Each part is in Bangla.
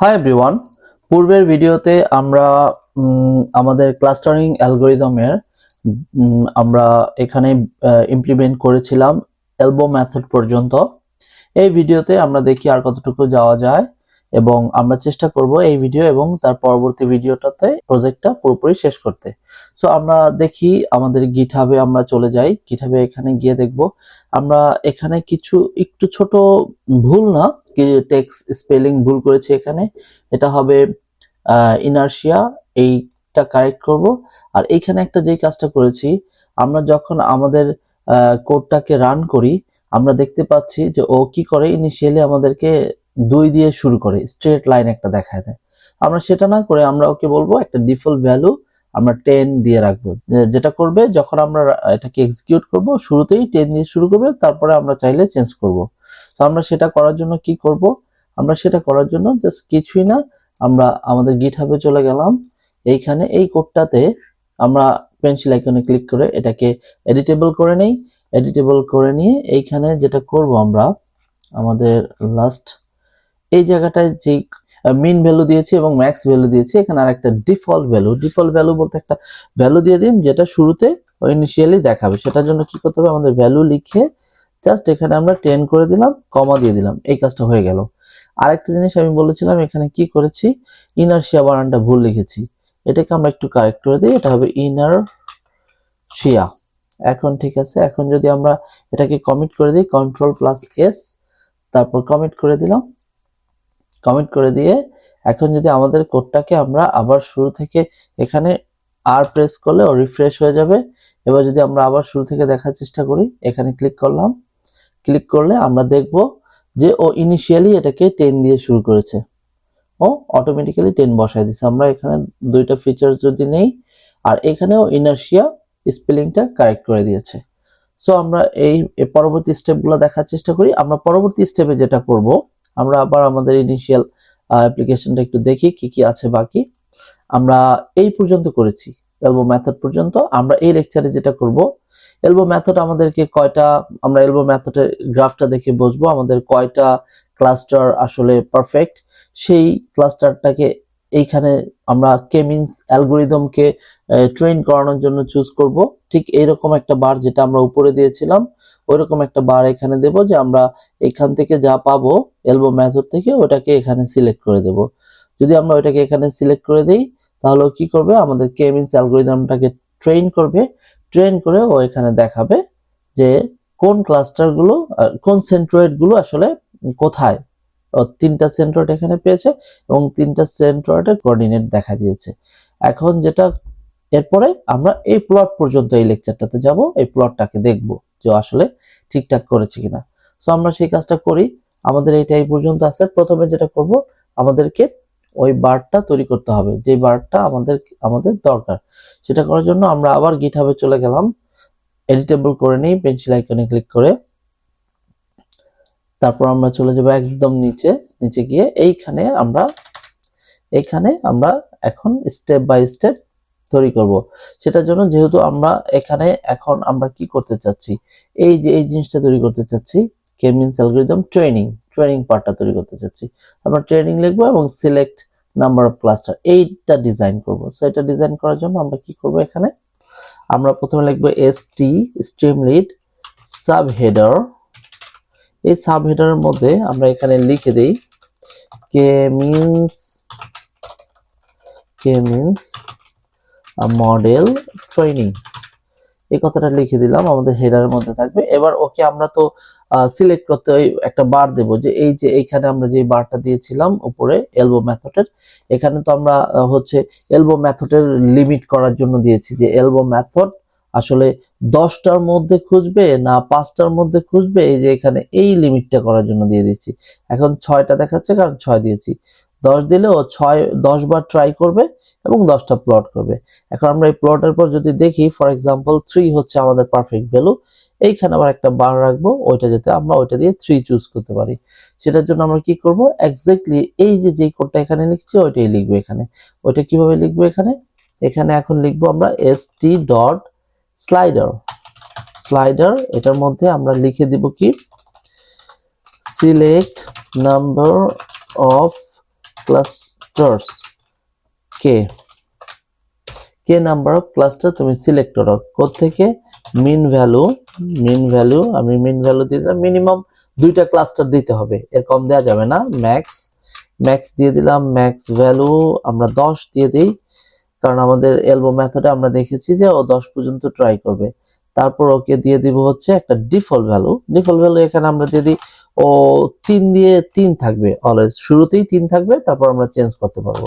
হাই এভরিওয়ান পূর্বের ভিডিওতে আমরা আমাদের ক্লাস্টারিং অ্যালগোরিদমের আমরা এখানে ইমপ্লিমেন্ট করেছিলাম এলবো মেথড পর্যন্ত। এই ভিডিওতে আমরা দেখি আর কতটুকু যাওয়া যায়। এবং আমরা চেষ্টা করব এই ভিডিও এবং তার পরবর্তী ভিডিওটাতে প্রজেক্টটা পুরোপুরি শেষ করতে। সো আমরা দেখি আমাদের গিটহাবে আমরা চলে যাই। গিটহাবে এখানে গিয়ে দেখব। আমরা এখানে কিছু, একটু ছোট ভুল না টেক্স স্পেলিং ভুল করেছি এখানে। এটা হবে ইনার্শিয়া এইটা কারেক্ট করব। আর এইখানে একটা যেই কাজটা করেছি, আমরা যখন আমাদের কোডটাকে রান করি, আমরা দেখতে পাচ্ছি যে ও কি করে ইনিশিয়ালি আমাদেরকে দুই দিয়ে শুরু করে স্ট্রেট লাইন একটা দেখায় দেয়। আমরা সেটা না করে আমরা ওকে বলব একটা ডিফল্ট ভ্যালু আমরা টেন দিয়ে রাখব। যেটা করবে যখন আমরা এটাকে এক্সিকিউট করব, শুরুতেই টেন দিয়ে শুরু করবে, তারপরে আমরা চাইলে চেঞ্জ করব। তো আমরা সেটা করার জন্য কি করব? আমরা সেটা করার জন্য জাস্ট কিছুই না, আমরা আমাদের গিটহাবে চলে গেলাম। এইখানে এই কোডটাতে আমরা পেন্সিল আইকনে ক্লিক করে এটাকে এডিটেবল করে নেই। এডিটেবল করে নিয়ে এইখানে যেটা করব আমরা, আমাদের লাস্ট এই জায়গাটায় যে মিন ভ্যালু দিয়েছি এবং ম্যাক্স ভ্যালু দিয়েছি, এখানে আর একটা ডিফল্ট ভ্যালু ডিফল্ট ভ্যালু বলতে একটা ভ্যালু দিয়ে দিন যেটা শুরুতে ইনিশিয়ালি দেখাবে। সেটার জন্য কি করতে হবে? আমাদের ভ্যালু লিখে জাস্ট এখানে আমরা টেন করে দিলাম কমা দিয়ে দিলাম। এই কাজটা হয়ে গেল। আরেকটা জিনিস আমি বলেছিলাম, এখানে কি করেছি? ইনার্শিয়া বানানটা ভুল লিখেছি। এটাকে আমরা একটু কারেক্ট করে দিই, এটা হবে ইনার শিয়া এখন ঠিক আছে, এখন যদি আমরা এটাকে কমিট করে দিই কন্ট্রোল প্লাস এস তারপর কমিট করে দিলাম। কমিট করে দিয়ে এখন যদি আমাদের কোডটাকে আমরা আবার শুরু থেকে এখানে আর প্রেস করলে ও রিফ্রেশ হয়ে যাবে। এবার যদি আমরা আবার শুরু থেকে দেখার চেষ্টা করি, এখানে ক্লিক করলাম। ক্লিক করলে আমরা দেখব যে ও ইনিশিয়ালি এটাকে টেন দিয়ে শুরু করেছে। ও অটোমেটিক্যালি টেন বসায় দিছে। আমরা এখানে দুইটা ফিচার্স যদি নেই, আর এখানেও ইনার্শিয়া স্পেলিংটা কারেক্ট করে দিয়েছে। সো আমরা এই পরবর্তী স্টেপগুলো দেখার চেষ্টা করি। আমরা পরবর্তী স্টেপে যেটা করব আমরা আবার আমাদের ইনিশিয়াল অ্যাপ্লিকেশনটা একটু দেখি কি কি আছে বাকি। আমরা এই পর্যন্ত করেছি এলবো মেথড পর্যন্ত। আমরা এই লেকচারে যেটা করব এলবো মেথড আমাদেরকে কয়টা, আমরা এলবো মেথডের গ্রাফটা দেখে বুঝব আমাদের কয়টা ক্লাস্টার আসলে পারফেক্ট সেই ক্লাস্টারটাকে এইখানে আমরা কেমিন্স অ্যালগোরিদমকে ট্রেন করানোর জন্য চুজ করব। ঠিক এইরকম একটা বার যেটা আমরা উপরে দিয়েছিলাম, ওইরকম একটা বার এখানে দেব যে আমরা এখান থেকে যা পাবো এলবো মেথড থেকে ওটাকে এখানে সিলেক্ট করে দেব। যদি আমরা ওটাকে এখানে সিলেক্ট করে দেই, তাহলে কি করবে? আমাদের কেমিন্স অ্যালগোরিদমটাকে ট্রেন করবে। ট্রেন করে ও এখানে দেখাবে যে কোন ক্লাস্টারগুলো কোন সেন্ট্রয়েডগুলো আসলে কোথায়। তিনটা সেন্ট্রয়েড এখানে পেয়েছে এবং তিনটা সেন্ট্রয়েডের কোঅর্ডিনেট দেখা দিয়েছে। এখন যেটা, এরপরে আমরা এই প্লট পর্যন্ত এই লেকচারটাতে যাব, এই প্লটটাকে দেখব যে আসলে ঠিকঠাক করেছে কিনা। সো আমরা সেই কাজটা করি, আমাদের এইটা এই পর্যন্ত আছে। প্রথমে যেটা করব, আমাদেরকে ওই বারটা তৈরি করতে হবে, যে বারটা আমাদের আমাদের দরকার। সেটা করার জন্য আমরা আবার গিটহাবে চলে গেলাম এডিটেবল করে নিই পেন্সিল আইকনে ক্লিক করে। তারপর আমরা চলে যাব একদম নিচে নিচে গিয়ে এইখানে আমরা এইখানে আমরা এখন স্টেপ বাই স্টেপ তৈরি করব। সেটার জন্য যেহেতু আমরা এখানে এখন আমরা কি করতে চাচ্ছি? এই যে এই জিনিসটা তৈরি করতে চাচ্ছি কেমিন্স অ্যালগোরিদম ট্রেনিং ট্রেনিং পার্টটা তৈরি করতে চাচ্ছি। আমরা ট্রেনিং লিখব এবং সিলেক্ট নাম্বার অফ ক্লাস্টার এইটা ডিজাইন করব। সো এটা ডিজাইন করার জন্য আমরা কি করব এখানে? আমরা প্রথমে লিখব S T stream lead sub header এই সাব হেডারের মধ্যে আমরা এখানে লিখে দেই K means K means model training এই কথাটা লিখে দিলাম, আমাদের হেডারের মধ্যে থাকবে। এবার ওকে আমরা তো সিলেক্ট করতে একটা বার দেব যে এই যে এইখানে আমরা যে বারটা দিয়েছিলাম উপরে এলবো মেথডের এখানে তো আমরা হচ্ছে এলবো মেথডের লিমিট করার জন্য দিয়েছি যে এলবো মেথড আসলে দশটার মধ্যে খুঁজবে না পাঁচটার মধ্যে খুঁজবে? এই যে এখানে এই লিমিটটা করার জন্য দিয়ে দিচ্ছি। এখন ছয়টা দেখাচ্ছে, কারণ ছয় দিয়েছি। দশ দিলে ও ছয়, দশ বার ট্রাই করবে এবং দশটা প্লট করবে। এখন আমরা এই প্লটের পর যদি দেখি ফর এক্সাম্পল থ্রি হচ্ছে আমাদের পারফেক্ট ভ্যালু এইখানে আবার একটা বার রাখব, ওইটা যাতে আমরা ওইটা দিয়ে থ্রি চুজ করতে পারি। সেটার জন্য আমরা কি করব? এক্স্যাক্টলি এই যে যে কোডটা এখানে লিখছি, ওইটাই লিখব এখানে। ওইটা কীভাবে লিখব এখানে? এখানে এখন লিখব আমরা S T dot slider slider এটার মধ্যে আমরা লিখে দিব কি? Select number of clusters K? K number of cluster তুমি সিলেক্ট করো। থেকে মিন ভ্যালু মিন ভ্যালু আমি মিন ভ্যালু দিয়ে দিলাম মিনিমাম দুইটা ক্লাস্টার দিতে হবে। এর কম দেওয়া যাবে না ম্যাক্স ম্যাক্স দিয়ে দিলাম ম্যাক্স ভ্যালু আমরা দশ দিয়ে দিই। কারণ আমাদের এলবো মেথডে আমরা দেখেছি যে ও দশ পর্যন্ত ট্রাই করবে। তারপর ওকে দিয়ে দিব হচ্ছে একটা ডিফল্ট ভ্যালু ডিফল্ট ভ্যালু এখানে আমরা দিয়ে দিই, ও তিন দিয়ে তিন থাকবে অলওয়েজ শুরুতেই তিন থাকবে, তারপর আমরা চেঞ্জ করতে পারব।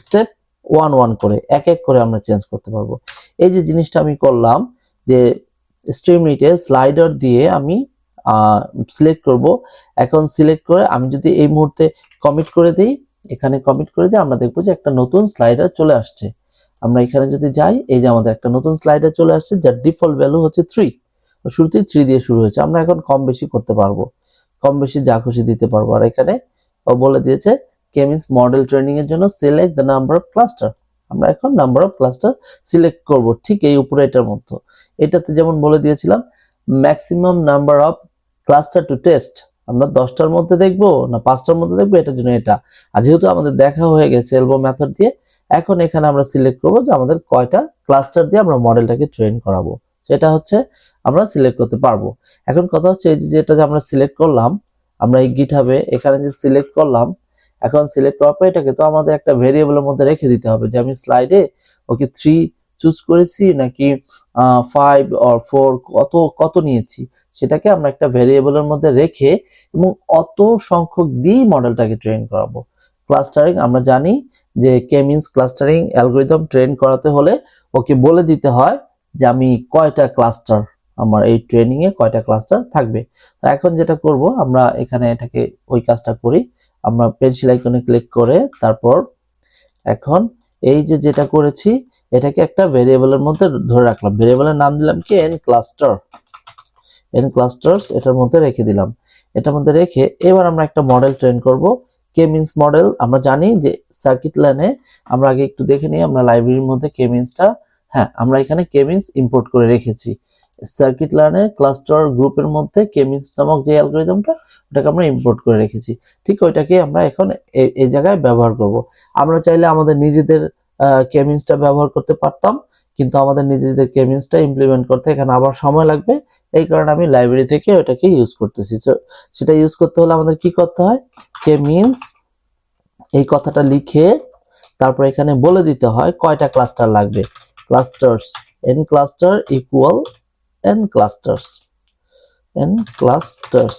স্টেপ ওয়ান ওয়ান করে, এক এক করে আমরা চেঞ্জ করতে পারব। এই যে জিনিসটা আমি করলাম যে স্ট্রিমরিটে স্লাইডার দিয়ে আমি সিলেক্ট করব। এখন সিলেক্ট করে আমি যদি এই মুহূর্তে কমিট করে দিই, এখানে কমিট করে দিই আমরা দেখব যে একটা নতুন স্লাইডার চলে আসছে। আমরা এখানে যদি যাই, এই যে আমাদের একটা নতুন স্লাইডার চলে আসছে, যার ডিফল্ট ভ্যালু হচ্ছে থ্রি শুরুতেই থ্রি দিয়ে শুরু হয়েছে। আমরা এখন কম বেশি করতে পারব। কম বেশি যা খুশি দিতে পারব। আর এখানে ও বলে দিয়েছে কেমিন্স মডেল ট্রেনিং এর জন্য select the number of cluster আমরা এখন নাম্বার অফ ক্লাস্টার সিলেক্ট করব ঠিক এই উপরে এটার মতো এটাতে যেমন বলে দিয়েছিলাম maximum number of cluster to test আমরা দশটার মধ্যে দেখব না পাঁচটার মধ্যে দেখব? এটার জন্য এটা। আর যেহেতু আমাদের দেখা হয়ে গেছে এলবো মেথড দিয়ে এখন এখানে আমরা সিলেক্ট করব যে আমাদের কয়টা ক্লাস্টার দিয়ে আমরা মডেলটাকে ট্রেন করাবো। সেটা হচ্ছে আমরা সিলেক্ট করতে পারব। এখন কথা হচ্ছে এই যে যেটা যে আমরা সিলেক্ট করলাম, আমরা এই গিটহাবে এখানে যে সিলেক্ট করলাম, এখন সিলেক্ট করার পর এটাকে তো আমাদের একটা ভেরিয়েবলের মধ্যে রেখে দিতে হবে যে আমি স্লাইডে ওকে থ্রি চুজ করেছি নাকি ফাইভ অর ফোর কত কত নিয়েছি? সেটাকে আমরা একটা ভেরিয়েবলের মধ্যে রেখে এবং অত সংখ্যক দিয়েই মডেলটাকে ট্রেন করাবো। ক্লাস্টারিং আমরা জানি যে কেমিন্স ক্লাস্টারিং অ্যালগোরিদম ট্রেন করাতে হলে ওকে বলে দিতে হয় যে আমি কয়টা ক্লাস্টার আমার এই ট্রেনিং এ কয়টা ক্লাস্টার থাকবে। এখন যেটা করব, আমরা এখানে এটাকে ওই কাজটা করি। আমরা পেন্সিল আইকনে ক্লিক করে তারপর এখন এই যে যেটা করেছি, এটাকে একটা ভেরিয়েবলের মধ্যে ধরে রাখলাম। ভেরিয়েবলের নাম দিলাম কি? এন ক্লাস্টার এন ক্লাস্টার্স এটার মধ্যে রেখে দিলাম। এটার মধ্যে রেখে এবার আমরা একটা মডেল ট্রেন করব। কে মিন্স মডেল আমরা জানি যে সার্কিট লাইনে আমরা আগে একটু দেখে নিই, আমরা লাইব্রেরির মধ্যে কে মিন্সটা হ্যাঁ আমরা এখানে কে মিন্স ইম্পোর্ট করে রেখেছি। সার্কিট লাইনের ক্লাস্টার গ্রুপের মধ্যে কেমিন্স নামক যে অ্যালগোরিদমটা ওটাকে আমরা ইম্পোর্ট করে রেখেছি। ঠিক ওইটাকে আমরা এখন এই- জায়গায় ব্যবহার করব। আমরা চাইলে আমাদের নিজেদের কেমিন্সটা ব্যবহার করতে পারতাম। কিন্তু আমাদের নিজেদের কেমিন্সটা ইমপ্লিমেন্ট করতে এখানে আবার সময় লাগবে। এই কারণে আমি লাইব্রেরি থেকে ওটাকে ইউজ করতেছি। সেটা ইউজ করতে হলে আমাদের কি করতে হয়? কেমিন্স এই কথাটা লিখে তারপর এখানে বলে দিতে হয় কয়টা ক্লাস্টার লাগবে। Clusters N cluster equal N clusters N clusters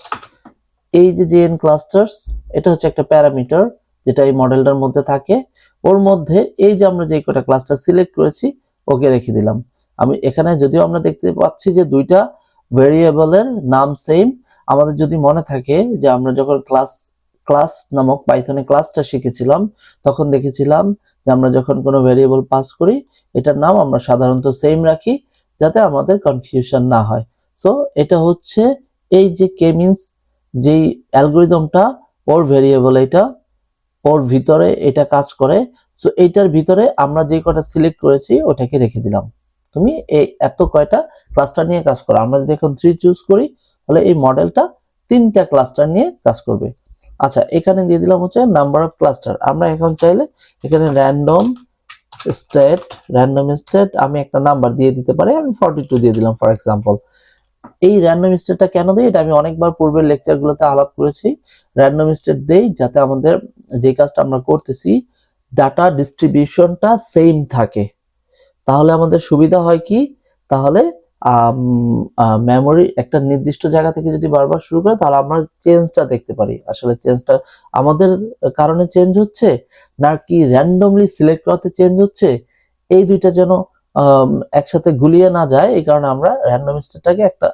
এই যে যে এন ক্লাস্টার্স এটা হচ্ছে একটা প্যারামিটার যেটা এই মডেলটার মধ্যে থাকে। ওর মধ্যে এই যে আমরা যে কটা ক্লাস্টার সিলেক্ট করেছি ওকে রেখে দিলাম। আমি এখানে যদিও আমরা দেখতে পাচ্ছি যে দুইটা ভেরিয়েবলের নাম সেম আমাদের যদি মনে থাকে যে আমরা যখন ক্লাস ক্লাস নামক পাইথনে ক্লাসটা শিখেছিলাম, তখন দেখেছিলাম যে আমরা যখন কোনো ভেরিয়েবল পাস করি, এটার নাম আমরা সাধারণত সেম রাখি, যাতে আমাদের কনফিউশন না হয়। সো এটা হচ্ছে এই যে কেমিন্স যেই অ্যালগোরিদমটা ওর ভেরিয়েবল এটা, ওর ভিতরে এটা কাজ করে সো এইটার ভিতরে আমরা যে কটা সিলেক্ট করেছি, ওটাকে রেখে দিলাম। তুমি এই এত কয়টা ক্লাস্টার নিয়ে কাজ করো? আমরা যদি এখন থ্রি চুজ করি, তাহলে এই মডেলটা তিনটা ক্লাস্টার নিয়ে কাজ করবে। আচ্ছা এখানে দিয়ে দিলাম হচ্ছে নাম্বার অফ ক্লাস্টার আমরা এখন চাইলে এখানে র্যান্ডম স্টেট র্যান্ডম স্টেট আমি একটা নাম্বার দিয়ে দিতে পারি। আমি ফর্টি টু দিয়ে দিলাম ফর এক্সাম্পল এই র্যান্ডম স্টেটটা কেন দিই? এটা আমি অনেকবার পূর্বের লেকচারগুলোতে আলাপ করেছি। র্যান্ডম স্টেট দেই যাতে আমাদের যে কাজটা আমরা করতেছি ডাটা ডিস্ট্রিবিউশনটা সেম থাকে। তাহলে আমাদের সুবিধা হয় কি? তাহলে মেমোরি একটা নির্দিষ্ট জায়গা থেকে যদি বারবার শুরু করে, তাহলে আমরা চেঞ্জটা দেখতে পারি। আসলে চেঞ্জটা আমাদের কারণে চেঞ্জ হচ্ছে না কি র্যান্ডমলি সিলেক্ট করাতে চেঞ্জ হচ্ছে? এই দুইটা যেন একসাথে গুলিয়ে না যায়, এই কারণে আমরা র্যান্ডম স্টেটটাকে একটা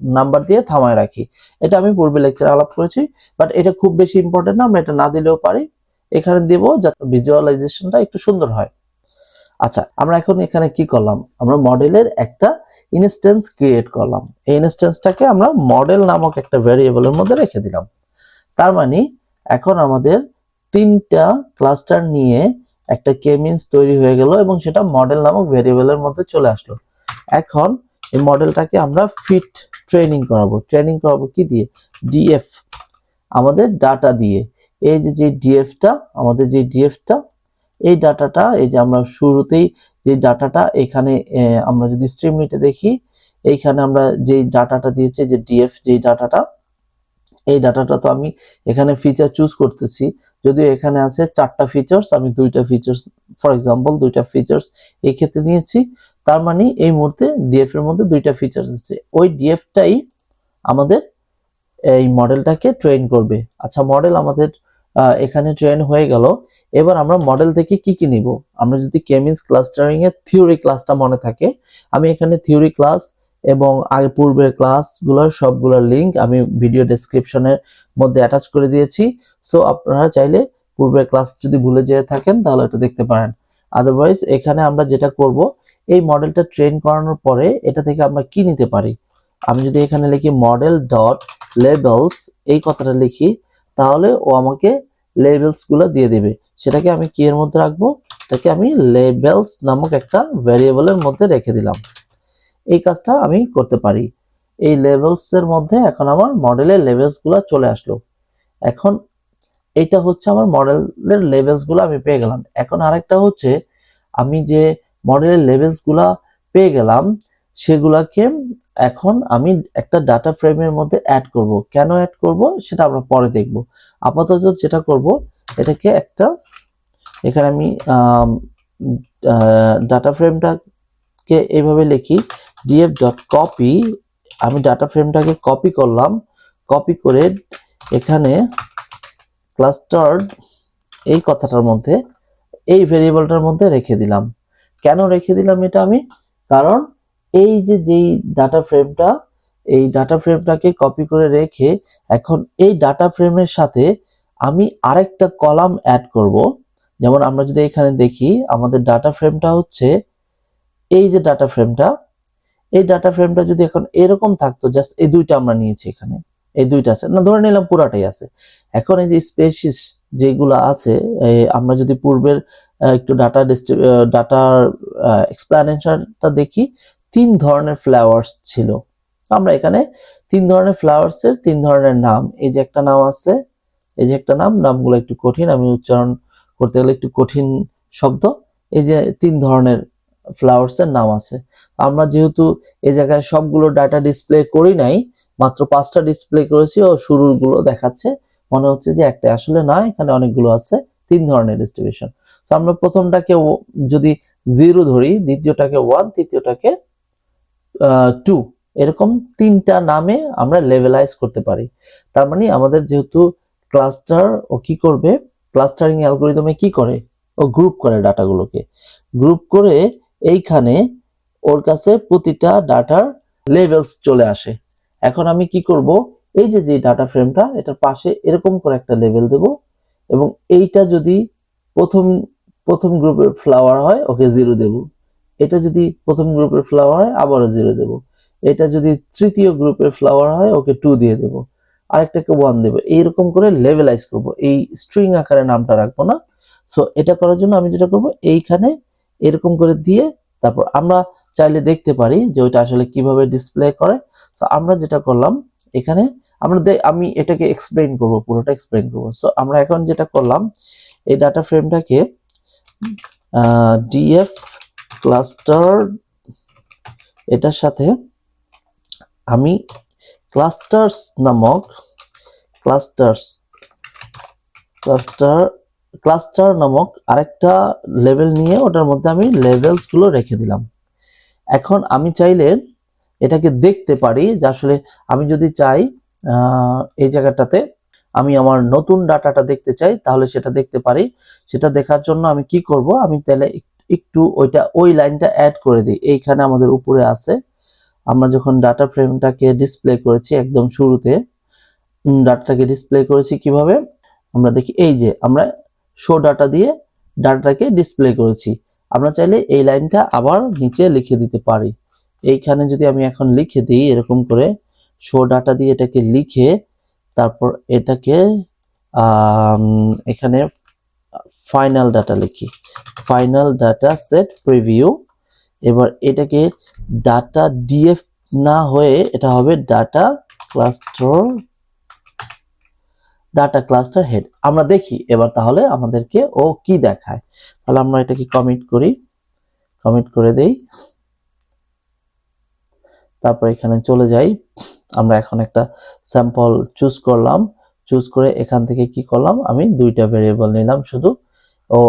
নাম্বার দিয়ে থামায় রাখি। এটা আমি পূর্বে লেকচারে আলাপ করেছি বাট এটা খুব বেশি ইম্পর্টেন্ট না, আমরা এটা না দিলেও পারি। এখানে দেব যাতে ভিজুয়ালাইজেশনটা একটু সুন্দর হয়। আচ্ছা আমরা এখন এখানে কি করলাম? আমরা মডেলের একটা ইনস্ট্যান্স ক্রিয়েট করলাম। এই ইনস্ট্যান্সটাকে আমরা মডেল নামক একটা ভেরিয়েবলের মধ্যে রেখে দিলাম। তার মানে এখন আমাদের তিনটা ক্লাস্টার নিয়ে একটা কেমিন্স তৈরি হয়ে গেল এবং সেটা মডেল নামক ভেরিয়েবলের মধ্যে চলে আসলো। এখন এই মডেলটাকে আমরা ফিট ট্রেনিং করাবো। ট্রেনিং করাবো কি দিয়ে? ডিএফ আমাদের ডাটা দিয়ে। এই যে যে ডিএফটা আমাদের যে ডিএফটা এই ডাটাটা, এই যে আমরা শুরুতেই যে ডাটাটা এখানে আমরা যদি স্ট্রিম নিতে দেখি, এইখানে আমরা যে ডাটাটা দিয়েছি, যে ডিএফ যে ডাটাটা, এই ডাটাটা তো আমি এখানে ফিচার চুজ করতেছি। যদিও এখানে আছে চারটা ফিচার্স আমি দুইটা ফিচার্স ফর এক্সাম্পল দুইটা ফিচার্স এই ক্ষেত্রে নিয়েছি। তার মানে এই মুহূর্তে ডিএফ এর মধ্যে দুইটা ফিচার্স আছে। ওই ডিএফটাই আমাদের এই মডেলটাকে ট্রেন করবে। আচ্ছা মডেল আমাদের এখানে ট্রেন হয়ে গেল। এবার আমরা মডেল থেকে কি কি নিব? আমরা যদি কেমিন্স ক্লাস্টারিং এর থিওরি ক্লাসটা মনে থাকে, আমি এখানে থিওরি ক্লাস এবং আগে পূর্বের ক্লাসগুলোর সবগুলোর লিংক আমি ভিডিও ডেসক্রিপশনের মধ্যে অ্যাটাচ করে দিয়েছি। সো আপনারা চাইলে পূর্বের ক্লাস যদি ভুলে যেয়ে থাকেন, তাহলে এটা দেখতে পারেন। আদারওয়াইজ এখানে আমরা যেটা করব, এই মডেলটা ট্রেন করানোর পরে এটা থেকে আমরা কি নিতে পারি? আমি যদি এখানে লিখি মডেল ডট লেবেলস এই কথাটা লিখি তাহলে ও আমাকে লেবেলসগুলো দিয়ে দেবে। সেটাকে আমি কি এর মধ্যে রাখব? এটাকে আমি লেবেলস নামক একটা ভ্যারিয়েবলের মধ্যে রেখে দিলাম। এই কাজটা আমি করতে পারি। এই লেভেলস এর মধ্যে এখন আমার মডেলের লেভেলসগুলো চলে আসলো। এখন এইটা হচ্ছে আমার মডেলের লেভেলসগুলো আমি পেয়ে গেলাম। এখন আরেকটা হচ্ছে, আমি যে মডেলের লেভেলসগুলা পেয়ে গেলাম, সেগুলাকে এখন আমি একটা ডাটা ফ্রেমের মধ্যে অ্যাড করব। কেন অ্যাড করব? সেটা আমরা পরে দেখব। আপাতত যেটা করব, এটাকে একটা, এখানে আমি ডাটা ফ্রেমটাকে এইভাবে লিখি ডিএফ ডট কপি আমি ডাটা ফ্রেমটাকে কপি করলাম কপি করে এখানে ক্লাস্টার এই কথাটার মধ্যে, এই ভেরিয়েবলটার মধ্যে রেখে দিলাম। কেন রেখে দিলাম এটা আমি? কারণ এই যে যেই ডাটা ফ্রেমটা এই ডাটা ফ্রেমটাকে কপি করে রেখে এখন এই ডাটা ফ্রেমের সাথে আমি আরেকটা কলাম অ্যাড করব। যেমন আমরা যদি এখানে দেখি, আমাদের ডাটা ফ্রেমটা হচ্ছে এই যে ডাটা ফ্রেমটা এই ডাটা ফ্রেমটা যদি এখন এরকম থাকতো জাস্ট এই দুইটা আমরা নিয়েছি এখানে, এই দুইটা আছে, না ধরে নিলাম পুরাটাই আছে। এখন এই যে স্পেসিস যেগুলো আছে আমরা যদি পূর্বের একটু ডাটা ডাটার এক্সপ্লানেশনটা দেখি তিন ধরনের ফ্লাওয়ার্স ছিল। আমরা এখানে তিন ধরনের ফ্লাওয়ার্স এর তিন ধরনের নাম, এই যে একটা নাম আছে, এই যে একটা নাম, নামগুলো একটু কঠিন, আমি উচ্চারণ করতে গেলে একটু কঠিন শব্দ, এই যে তিন ধরনের ফ্লাওয়ার্স এর নাম আছে। আমরা যেহেতু এই জায়গায় সবগুলো ডাটা ডিসপ্লে করি নাই, মাত্র পাঁচটা ডিসপ্লে করেছি, ও শুরুগুলো দেখাচ্ছে, মনে হচ্ছে যে একটা আসলে না, এখানে অনেকগুলো আছে, তিন ধরনের ডিস্ট্রিবিউশন তো আমরা প্রথমটাকে যদি জিরো ধরি, দ্বিতীয়টাকে ওয়ান তৃতীয়টাকে টু এরকম তিনটা নামে আমরা লেভেলাইজ করতে পারি। তার মানে আমাদের যেহেতু ক্লাস্টার ও কি করবে? ক্লাস্টারিং অ্যালগোরিদমে কি করে? ও গ্রুপ করে ডাটাগুলোকে। গ্রুপ করে এইখানে ওর কাছে প্রতিটা ডাটার লেভেলস চলে আসে। এখন আমি কি করব? এই যে যে ডাটা ফ্রেমটা এটার পাশে এরকম করে একটা লেভেল দেব এবং এইটা যদি প্রথম প্রথম গ্রুপের ফ্লাওয়ার হয়, ওকে জিরো দেব। এটা যদি প্রথম গ্রুপের ফ্লাওয়ার হয়, আবারও জিরো দেব। এটা যদি তৃতীয় গ্রুপের ফ্লাওয়ার হয়, ওকে টু দিয়ে দেব। আরেকটাকে ওয়ান দেবো। এইরকম করে লেভেলাইজ করব। এই স্ট্রিং আকারে নামটা রাখব না। সো এটা করার জন্য আমি যেটা করব, এইখানে এরকম করে দিয়ে তারপর আমরা চাইলে দেখতে পারি যে ওইটা আসলে কীভাবে ডিসপ্লে করে। সো আমরা যেটা করলাম, এখানে আমরা আমি এটাকে এক্সপ্লেইন করব, পুরোটা এক্সপ্লেইন করব। সো আমরা এখন যেটা করলাম, এই ডাটা ফ্রেমটাকে ডিএফ ক্লাস্টার, এটার সাথে আমি ক্লাস্টার্স নামক ক্লাস্টার্স, ক্লাস্টার ক্লাস্টার নামক আরেকটা লেভেল নিয়ে ওটার মধ্যে আমি লেভেলসগুলো রেখে দিলাম। এখন আমি চাইলে এটাকে দেখতে পারি যে আসলে আমি যদি চাই এই জায়গাটাতে আমি আমার নতুন ডাটাটা দেখতে চাই, তাহলে সেটা দেখতে পারি। সেটা দেখার জন্য আমি কি করব? আমি তাহলে একটু ওইটা, ওই লাইনটা অ্যাড করে দিই। এইখানে আমাদের উপরে আছে, আমরা যখন ডাটা ফ্রেমটাকে ডিসপ্লে করেছি একদম শুরুতে ডাটাটাকে ডিসপ্লে করেছি কীভাবে? আমরা দেখি, এই যে আমরা শো ডাটা দিয়ে ডাটাটাকে ডিসপ্লে করেছি। আমরা চাইলে এই লাইনটা আবার নিচে লিখে দিতে পারি। এইখানে যদি আমি এখন লিখে দিই, এরকম করে শো ডাটা দিয়ে এটাকে লিখে তারপর এটাকে এখানে ফাইনাল ডাটা লিখি। ফাইনাল ডাটা সেট প্রিভিউ এবার এটাকে ডাটা ডিএফ না হয়ে এটা হবে data cluster data cluster head আমরা দেখি এবার তাহলে আমাদেরকে ও কি দেখায়। তাহলে আমরা এটাকে কমিট করি। কমিট করে দেই। তারপর এখানে চলে যাই। আমরা এখন একটা স্যাম্পল চুজ করলাম। চুজ করে এখান থেকে কি করলাম? আমি দুইটা ভেরিয়েবল নিলাম শুধু। ও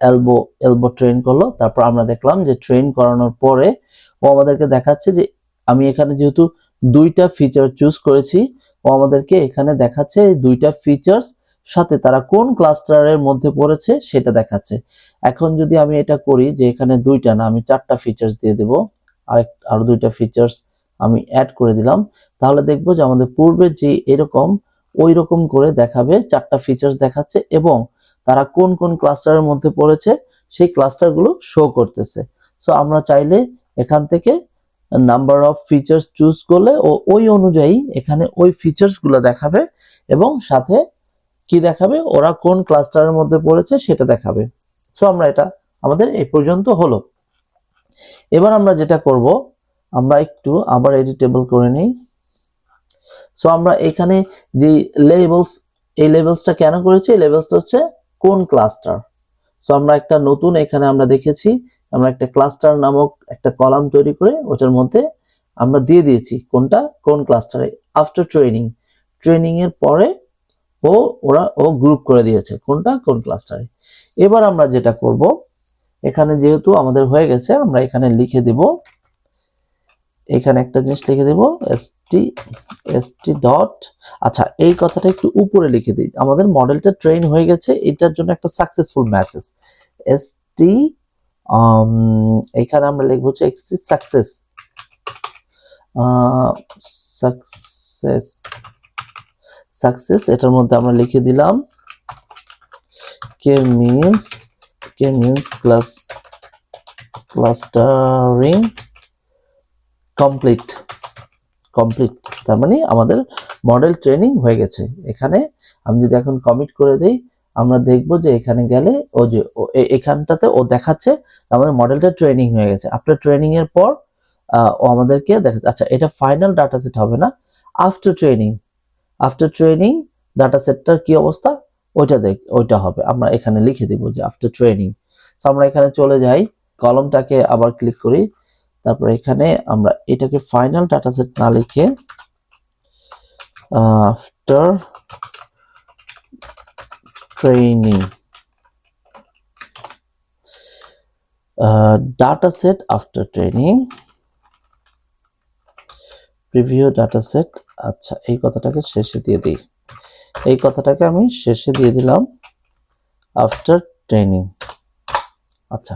এলবো এলবো ট্রেন করল। তারপর আমরা দেখলাম যে ট্রেন করানোর পরে ও আমাদেরকে দেখাচ্ছে যে আমি এখানে যেহেতু দুইটা ফিচার চুজ করেছি, ও আমাদেরকে এখানে দেখাচ্ছে দুইটা ফিচার্স সাথে তারা কোন ক্লাস্টারের মধ্যে পড়েছে সেটা দেখাচ্ছে। এখন যদি আমি এটা করি যে এখানে দুইটা না, আমি চারটা ফিচার্স দিয়ে দেব। আর আরও দুইটা ফিচার্স আমি অ্যাড করে দিলাম, তাহলে দেখব যে আমাদের পূর্বে যে এরকম ওই রকম করে দেখাবে, চারটা ফিচার্স দেখাচ্ছে এবং তারা কোন কোন ক্লাস্টারের মধ্যে পড়েছে, সেই ক্লাস্টারগুলো শো করতেছে। সো আমরা চাইলে এখান থেকে নাম্বার অফ ফিচার্স চুজ করলে ও ওই অনুযায়ী এখানে ওই ফিচার্সগুলো দেখাবে এবং সাথে কি দেখাবে, ওরা কোন ক্লাস্টারের মধ্যে পড়েছে সেটা দেখাবে। সো আমরা এটা আমাদের এই পর্যন্ত হলো। এবার আমরা যেটা করব আমরা একটু আবার এডিটেবল করে নিই। সো আমরা এখানে যে লেবেলস এই লেবেলসটা কেন করেছি? এই লেবেলসটা হচ্ছে কোন ক্লাস্টার সো আমরা একটা নতুন এখানে আমরা দেখেছি, আমরা একটা ক্লাস্টার নামক একটা কলাম তৈরি করে ওটার মধ্যে আমরা দিয়ে দিয়েছি কোনটা? কোন ক্লাস্টারে আফটার ট্রেনিং ট্রেনিং এর পরে ও, ওরা, ও গ্রুপ করে দিয়েছে কোনটা? কোন ক্লাস্টারে এবার আমরা যেটা করব, এখানে যেহেতু আমাদের হয়ে গেছে, আমরা এখানে লিখে দিব এখানে একটা জিনিস লিখে দেব এসটি এসটি ডট আচ্ছা এই কথাটা একটু উপরে লিখে দিই। আমাদের মডেলটা ট্রেন হয়ে গেছে, এটার জন্য একটা সাকসেসফুল মেসেজ এসটি এখানে আমরা লিখব হচ্ছে এক্সি সাকসেস সাকসেস সাকসেস এটার মধ্যে আমরা লিখে দিলাম K means K means class clustering complete complete তার মানে আমাদের মডেল ট্রেনিং হয়ে গেছে। এখানে আমি যদি এখন কমিট করে দেই, আমরা দেখব যে এখানে গেলে ও যে এখানটাতে ও দেখাচ্ছে আমাদের মডেলটা ট্রেনিং হয়ে গেছে। আফটার ট্রেনিং এর পর ও আমাদেরকে দেখাচ্ছে। আচ্ছা এটা ফাইনাল ডাটা সেট হবে না? After training after training data সেটটার কি অবস্থা? ওইটা দেখ, ওইটা হবে। আমরা এখানে লিখে দিব যে আফটার ট্রেনিং সো আমরা এখানে চলে যাই কলমটাকে আবার ক্লিক করি। তারপর এখানে আমরা এটাকে ফাইনাল ডাটা সেট না লিখে after training data set after training preview data set আচ্ছা এই কথাটাকে শেষে দিয়ে দিই। এই কথাটাকে আমি শেষে দিয়ে দিলাম আফটার ট্রেনিং আচ্ছা।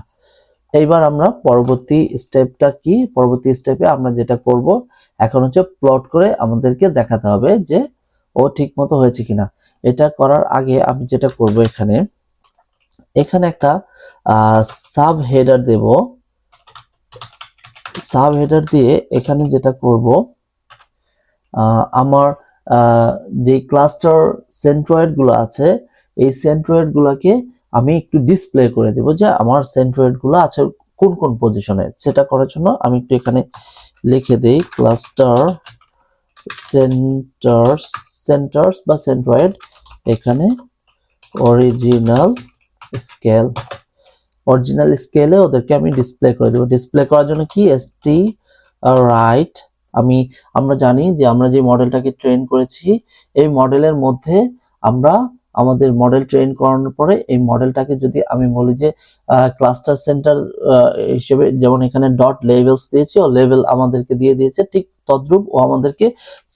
এইবার আমরা পরবর্তী স্টেপটা কি? পরবর্তী স্টেপে আমরা যেটা করব, এখন হচ্ছে প্লট করে আমাদেরকে দেখাতে হবে যে ও ঠিক মতো হয়েছে কিনা। এটা করার আগে আমি যেটা করব এখানে এখানে একটা সাব হেডার দেব। সাব হেডার দিয়ে এখানে যেটা করব আমার যে ক্লাস্টার সেন্ট্রয়েডগুলো আছে, এই সেন্ট্রয়েড গুলাকে আমি একটু ডিসপ্লে করে দেব যে আমার সেন্ট্রয়েডগুলো আছে কোন কোন পজিশনে সেটা করার জন্য আমি একটু এখানে লিখে দেই ক্লাস্টার সেন্টার্স সেন্টার্স বা সেন্ট্রয়েড এখানে অরিজিনাল স্কেল অরিজিনাল স্কেলে ওদেরকে আমি ডিসপ্লে করে দেবো। ডিসপ্লে করার জন্য কি? এসটি রাইট আমি, আমরা জানি যে আমরা যে মডেলটাকে ট্রেন করেছি, এই মডেলের মধ্যে আমরা আমাদের মডেল ট্রেন করানোর পরে এই মডেলটাকে যদি আমি বলি যে ক্লাস্টার সেন্টার হিসেবে যেমন এখানে ডট লেভেলস দিয়েছি, ও লেভেল আমাদেরকে দিয়ে দিয়েছে, ঠিক তদ্রূপ ও আমাদেরকে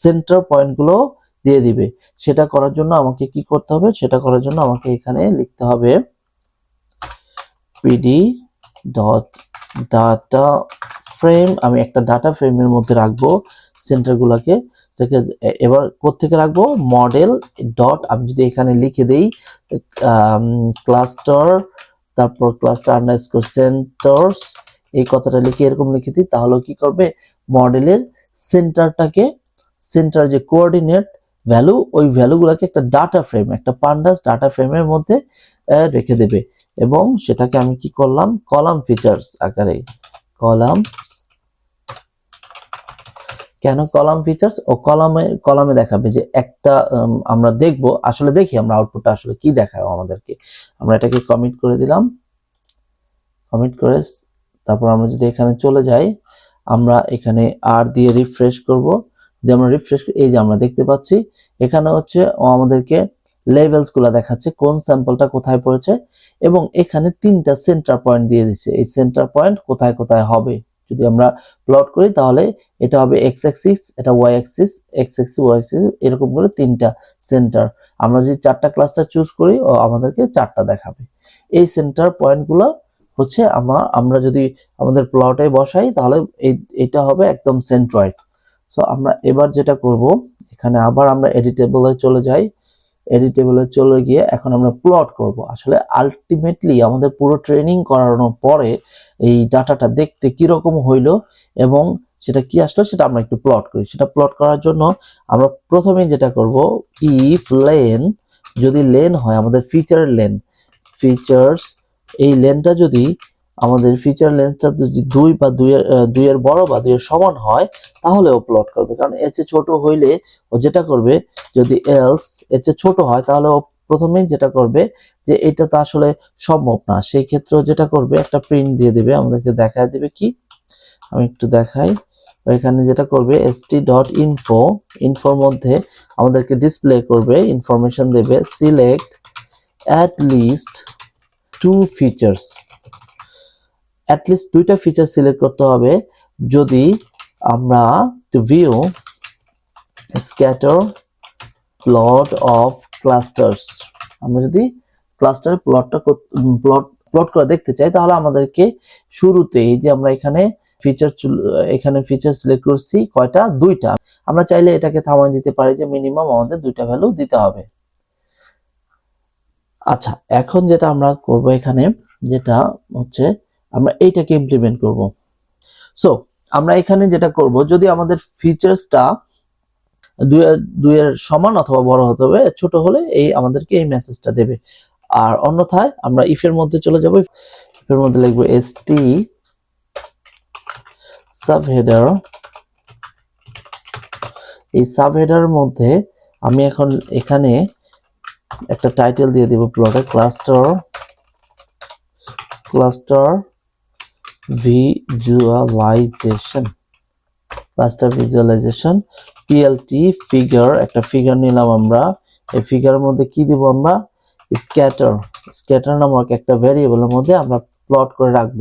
সেন্টার পয়েন্টগুলো দিয়ে দিবে। সেটা করার জন্য আমাকে কি করতে হবে? সেটা করার জন্য আমাকে এখানে লিখতে হবে পিডি ডট ডাটা ফ্রেম আমি একটা ডাটা ফ্রেমের মধ্যে রাখব সেন্টারগুলোকে থেকে এবার কোত্থেকে রাখব? মডেল ডট আমি যদি এখানে লিখে দেই ক্লাস্টার তারপর ক্লাস্টার আন্ডারস্কোর সেন্টার্স এই কথাটা লিখে এরকম লিখে দিই, তাহলে কি করবে? মডেলের সেন্টারটাকে সেন্টার যে কোঅর্ডিনেট ভ্যালু ওই ভ্যালুগুলোকে একটা ডাটা ফ্রেম একটা পান্ডাস ডাটা ফ্রেমের মধ্যে রেখে দেবে। এবং সেটাকে আমি কি করলাম? কলাম ফিচার্স আকারে কলাম কেন কলাম ফিচার্স ও কলামে কলামে দেখাবে যে একটা আমরা দেখব, আসলে দেখি আমরা আউটপুটটা আসলে কি দেখায় আমাদেরকে। আমরা এটাকে কমিট করে দিলাম। কমিট করে তারপর আমরা যদি এখানে চলে যাই, আমরা এখানে আর দিয়ে রিফ্রেশ করব। যদি আমরা রিফ্রেশ এই যে আমরা দেখতে পাচ্ছি, এখানে হচ্ছে আমাদেরকে লেভেলসগুলা দেখাচ্ছে, কোন স্যাম্পলটা কোথায় পড়েছে, এবং এখানে তিনটা সেন্টার পয়েন্ট দিয়ে দিচ্ছে। এই সেন্টার পয়েন্ট কোথায় কোথায় হবে? যদি আমরা প্লট করি, তাহলে এটা হবে এক্স অ্যাক্সিস এটা Y axis X axis Y axis এরকম করে তিনটা সেন্টার আমরা যদি চারটা ক্লাস্টার চুজ করি, ও আমাদেরকে চারটা দেখাবে। এই সেন্টার পয়েন্টগুলো হচ্ছে আমরা আমরা যদি আমাদের প্লটে বসাই, তাহলে এটা হবে একদম সেন্ট্রয়েড সো আমরা এবার যেটা করব, এখানে আবার আমরা এডিটেবলে চলে যাই। এডিটেবলে চলে গিয়ে এখন আমরা প্লট করব। আসলে আলটিমেটলি আমাদের পুরো ট্রেনিং করানোর পরে এই ডাটাটা দেখতে কীরকম হইল এবং সেটা কি আসলো সেটা আমরা একটু প্লট করি। সেটা প্লট করার জন্য আমরা প্রথমে যেটা করব ইফ লেন যদি লেন হয়, আমাদের ফিচার লেন ফিচার্স এই লেনটা যদি আমাদের ফিচার লেন্সটা যদি দুই বা আহ, দুইয়ের বড় বা দুইয়ের সমান হয় তাহলে ও প্লট করবে। কারণ এর চেয়ে ছোট হইলে ও যেটা করবে যদি এলস এর চেয়ে ছোট হয় তাহলে ও প্রথমেই যেটা করবে যে এটা তো আসলে সম্ভব না। সেই ক্ষেত্রে যেটা করবে একটা প্রিন্ট দিয়ে দেবে আমাদেরকে দেখায় দেবে কি? আমি একটু দেখাই। এখানে যেটা করবে st ডট ইনফো ইনফোর মধ্যে আমাদেরকে ডিসপ্লে করবে ইনফরমেশন দেবে select at least two features at least দুইটা ফিচার সিলেক্ট করতে হবে। যদি আমরা view scatter plot of clusters আমরা যদি ক্লাস্টার প্লটটা প্লট প্লট করে দেখতে চাই, তাহলে আমাদেরকে শুরুতেই যে আমরা এখানে ফিচার এখানে ফিচার সিলেক্ট করছি, কয়টা? দুইটা। আমরা চাইলে এটাকে থামাই দিতে পারি যে মিনিমাম আমাদের দুইটা ভ্যালু দিতে হবে। আচ্ছা এখন যেটা আমরা করব এখানে, যেটা হচ্ছে আমরা এইটাকে ইমপ্লিমেন্ট করব। সো আমরা এখানে যেটা করব, যদি আমাদের ফিচার্সটা দুইয়ের সমান অথবা বড় হতে হবে, ছোট হলে এই আমাদেরকে এই মেসেজটা দেবে। আর অন্যথায় আমরা ইফের মধ্যে চলে যাব ইফের মধ্যে লিখব এস টি সাবহেডার এই সাবহেডার মধ্যে আমি এখন এখানে একটা টাইটেল দিয়ে দিব প্লটে cluster cluster visualisation cluster visualisation PLT figure একটা ফিগার নিলাম আমরা। এই ফিগারের মধ্যে কি দিব আমরা? স্ক্যাটার স্ক্যাটার নামক একটা ভ্যারিয়েবলের মধ্যে আমরা প্লট করে রাখব।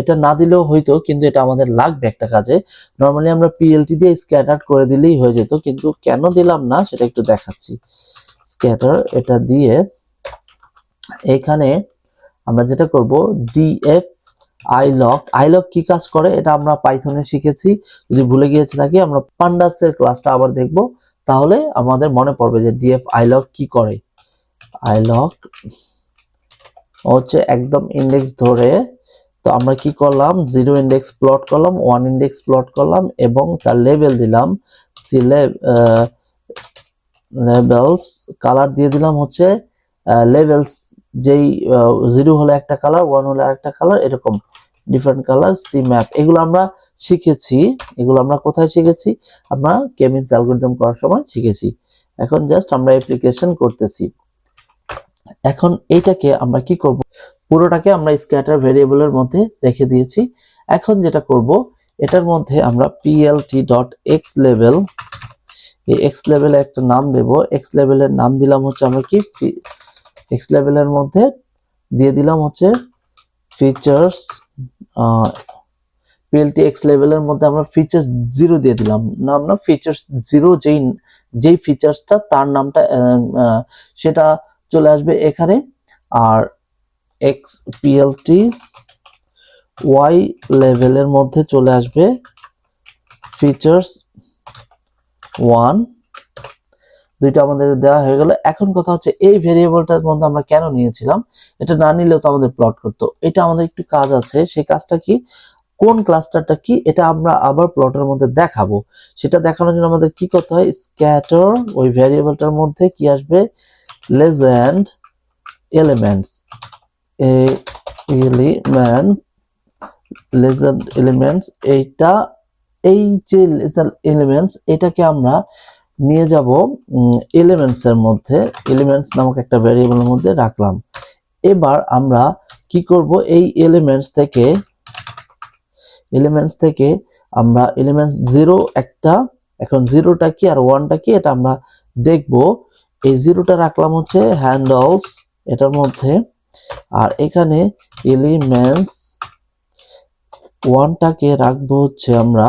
এটা না দিলেও হইতো, কিন্তু এটা আমাদের লাগবে একটা কাজে। নর্মালি আমরা পিএলটি দিয়ে স্ক্যাটার করে দিলেই হয়ে যেত, কিন্তু কেন দিলাম না সেটা একটু দেখাচ্ছি। স্ক্যাটার এটা দিয়ে এখানে আমরা যেটা করব ডিএফ আইলক আইলক কি কাজ করে? এটা আমরা পাইথনে শিখেছি। যদি ভুলে গিয়েছে থাকি, আমরা পান্ডাসের ক্লাসটা আবার দেখব। তাহলে আমাদের মনে পড়বে যে ডিএফ আইলক কি করে? আইলক হচ্ছে একদম ইন্ডেক্স ধরে, তো আমরা কি করলাম? জিরো ইন্ডেক্স প্লট করলাম ওয়ান ইন্ডেক্স প্লট করলাম, এবং তার লেভেল দিলাম। সিলে লেভেলস কালার দিয়ে দিলাম হচ্ছে লেভেলস যেই জিরো হলে একটা কালার ওয়ান হলে আরেকটা কালার এরকম ডিফারেন্ট কালার সি ম্যাপ এগুলো আমরা শিখেছি, এগুলো আমরা কোথায় শিখেছি? আমরা কেমিন্স অ্যালগোরিদম করার সময় শিখেছি। এখন জাস্ট আমরা অ্যাপ্লিকেশন করতেছি। এখন এইটাকে আমরা কি করব? পুরোটাকে আমরা স্ক্যাটার ভেরিয়েবলের মধ্যে রেখে দিয়েছি। এখন যেটা করব, এটার মধ্যে আমরা plt ডট এক্স লেভেল এই এক্স লেভেলে একটা নাম দেব। এক্স লেভেলের নাম দিলাম হচ্ছে আমরা কি? এক্স লেভেলের মধ্যে দিয়ে দিলাম হচ্ছে ফিচার্স পিএলটি এক্স লেভেলের মধ্যে আমরা ফিচার্স জিরো দিয়ে দিলাম। না, আমরা ফিচার্স জিরো যেই যেই ফিচার্সটা তার নামটা সেটা চলে আসবে এখানে। আর এক্স পিএলটি ওয়াই লেভেলের মধ্যে চলে আসবে ফিচার্স ওয়ান দুইটা আমাদের দেওয়া হয়ে গেল। এখন কথা হচ্ছে এই ভেরিয়েবলটার মধ্যে আমরা কেন নিয়েছিলাম? এটা না নিলেও তো আমাদের প্লট করতো। এটা আমাদের একটু কাজ আছে। সেই কাজটা কি? কোন ক্লাস্টারটা কি? এটা আমরা আবার প্লটের মধ্যে দেখাবো। সেটা দেখানোর জন্য আমাদের কি করতে হয়? স্ক্যাটার ওই ভেরিয়েবলটার মধ্যে কি আসবে? Legend elements element legend elements এইটা, এই যে লেজেন্ড এলিমেন্টস এটাকে আমরা নিয়ে যাব এলিমেন্টস এর মধ্যে এলিমেন্টস নামক একটা ভ্যারিয়েবলের মধ্যে রাখলাম। এবার আমরা কি করব, এই এলিমেন্টস থেকে এলিমেন্টস থেকে আমরা এলিমেন্টস জিরো একটা, এখন জিরোটা কি আর ওয়ানটা কি, এটা আমরা দেখব। এই জিরোটা রাখলাম হচ্ছে হ্যান্ডলস এটার মধ্যে। আর এখানে এলিমেন্টস ওয়ানটাকে রাখব হচ্ছে আমরা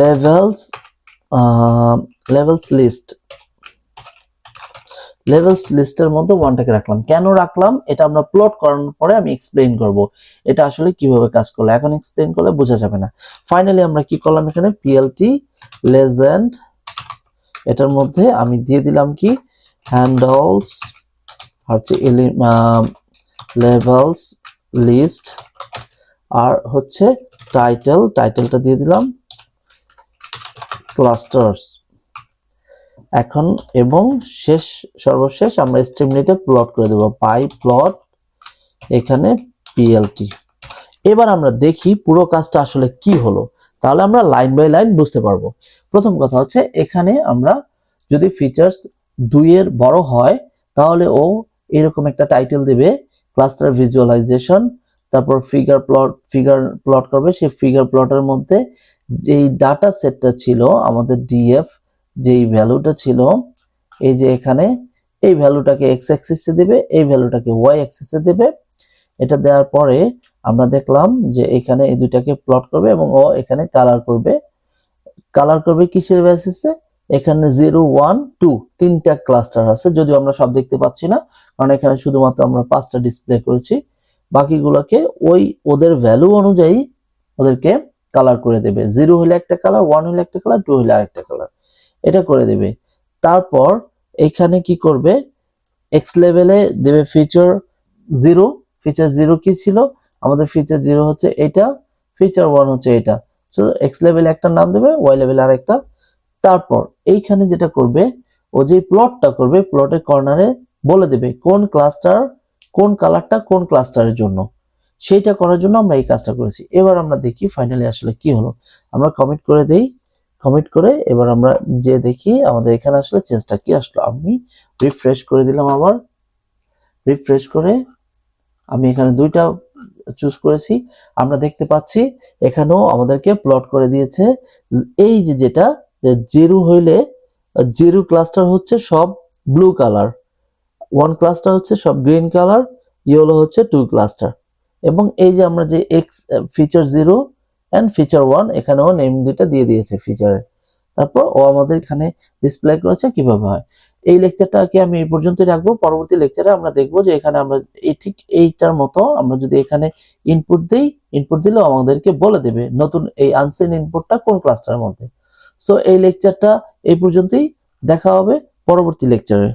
লেভেলস লেভেলস লিস্ট লেভেলস লিস্টের মধ্যে ওয়ানটাকে রাখলাম। কেন রাখলাম? এটা আমরা প্লট করানোর পরে আমি এক্সপ্লেইন করব। এটা আসলে কীভাবে কাজ করল? এখন এক্সপ্লেইন করলে বোঝা যাবে না। ফাইনালি আমরা কি করলাম এখানে? পিএলটি লেজেন্ড এটার মধ্যে আমি দিয়ে দিলাম কি? হ্যান্ডলস হচ্ছে লেভেলস লিস্ট আর হচ্ছে টাইটেল টাইটেলটা দিয়ে দিলাম। ক্লাস্টার্স এখন এবং শেষ, সর্বশেষ আমরা স্ট্রিমলেটে প্লট করে দেব পাই প্লট এখানে পিএলটি এবার আমরা দেখি পুরো কাজটা আসলে কি হলো। তাহলে আমরা লাইন বাই লাইন বুঝতে পারব। প্রথম কথা হচ্ছে এখানে আমরা যদি ফিচার্স দুইয়ের বড় হয়, তাহলে ও এরকম একটা টাইটেল দেবে ক্লাস্টার ভিজুয়ালাইজেশন তারপর ফিগার প্লট ফিগার প্লট করবে, সেই ফিগার প্লটের মধ্যে যেই ডাটা সেটটা ছিল, আমাদের ডিএফ যেই ভ্যালুটা ছিল, এই যে এখানে, এই ভ্যালুটাকে এক্স অ্যাক্সিসে দেবে, এই ভ্যালুটাকে ওয়াই অ্যাক্সিসে দেবে। এটা দেওয়ার পরে আমরা দেখলাম যে এখানে এই দুইটাকে প্লট করবে এবং ও এখানে কালার করবে। কালার করবে কিসের বেসিসে এখানে জিরো ওয়ান টু তিনটা ক্লাস্টার আছে, যদিও আমরা সব দেখতে পাচ্ছি না, কারণ এখানে শুধুমাত্র আমরা পাঁচটা ডিসপ্লে করেছি। বাকিগুলোকে ওই ওদের ভ্যালু অনুযায়ী ওদেরকে কালার করে দেবে। জিরো হলে একটা কালার ওয়ান হলে একটা কালার টু হলে আরেকটা কালার এটা করে দেবে। তারপর এখানে কি করবে? এক্স লেভেলে দেবে ফিচার জিরো ফিচার জিরো কি ছিল? আমাদের ফিচার জিরো হচ্ছে এটা ফিচার ওয়ান হচ্ছে এটা। সো এক্স লেভেলে একটা নাম দেবে ওয়াই লেভেলে আরেকটা। তারপর এইখানে যেটা করবে, ও যে প্লটটা করবে প্লটের কর্নারে বলে দেবে কোন ক্লাস্টার কোন কালারটা কোন ক্লাস্টারের জন্য। সেইটা করার জন্য আমরা এই কাজটা করেছি। এবার আমরা দেখি ফাইনালি আসলে কি হলো। আমরা কমিট করে দেই কমিট করে এবার আমরা যে দেখি আমাদের এখানে আসলে চেঞ্জটা কি আসলো। আমি রিফ্রেশ করে দিলাম আবার। রিফ্রেশ করে আমি এখানে দুইটা চুজ করেছি। আমরা দেখতে পাচ্ছি এখানেও আমাদেরকে প্লট করে দিয়েছে এই যে যেটা জিরো হইলে জিরো ক্লাস্টার হচ্ছে সব ব্লু কালার ওয়ান ক্লাস্টার হচ্ছে সব গ্রিন কালার ইয়েলো হচ্ছে টু ক্লাস্টার এবং এই যে আমরা যে X feature zero and feature one এখানেও নেম দুইটা দিয়ে দিয়েছে ফিচারের তারপর ও আমাদের এখানে ডিসপ্লে করেছে কীভাবে হয়। এই লেকচারটাকে আমি এই পর্যন্তই রাখব। পরবর্তী লেকচারে আমরা দেখব যে এখানে আমরা এই ঠিক এইটার মতো আমরা যদি এখানে ইনপুট দিই ইনপুট দিলেও আমাদেরকে বলে দেবে নতুন এই আনসেন ইনপুটটা কোন ক্লাসটার মধ্যে। সো এই লেকচারটা এই পর্যন্তই। দেখা হবে পরবর্তী লেকচারে